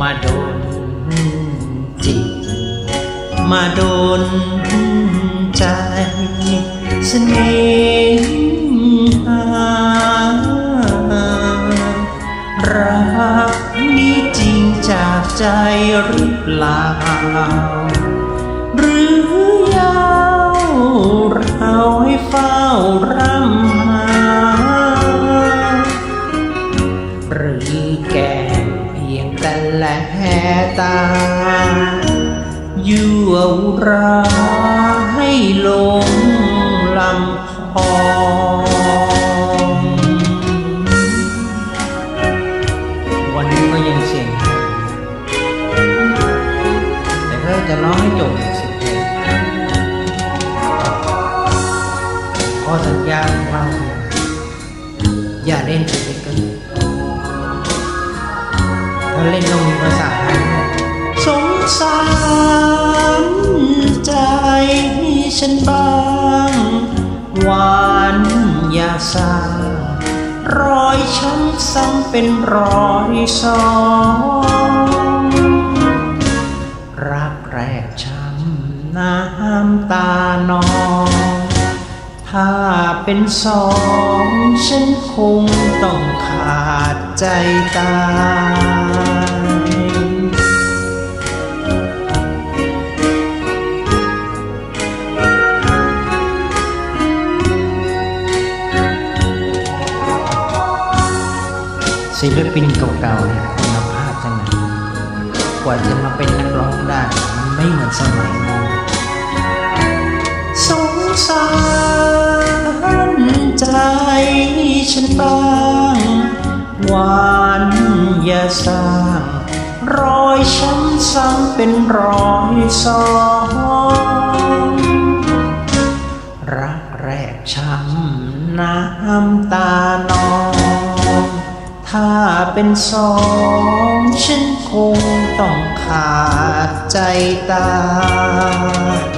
มาโดนจิต มาโดนใจเสน่หารักนี้จริงจากใจหรือเปล่า หรือยาวเราให้เฝ้ารำหา หรือแก่ พียงแต่แลตา ยั่วอุราให้ลงลำพองวันนี้ก็ยังเสียง แต่ก็จะร้องให้จบสิบเพลงข้อสัญญาของเราอย่าเล่นผิดกั นถ้าเล่นต้องมีภาษาไทยสงสารใจฉันบ้างหวานอย่าสารอยช้ำซ้ำเป็นรอยสองรักแรกช้ำน้ำตานองถ้าเป็นสองฉันคงต้องขาดใจตาย ศิลปินเก่าๆเนี่ยคุณภาพจังเลยกว่าจะมาเป็นนักร้องได้มันไม่เหมือนสมัยนี้สงสารใจฉันบ้างหวานอย่าสร้างรอยช้ำซ้ำเป็นรอยสองรักแรกช้ำน้ำตานอ ถ้าเป็นสองฉันคงต้องขาดใจตาย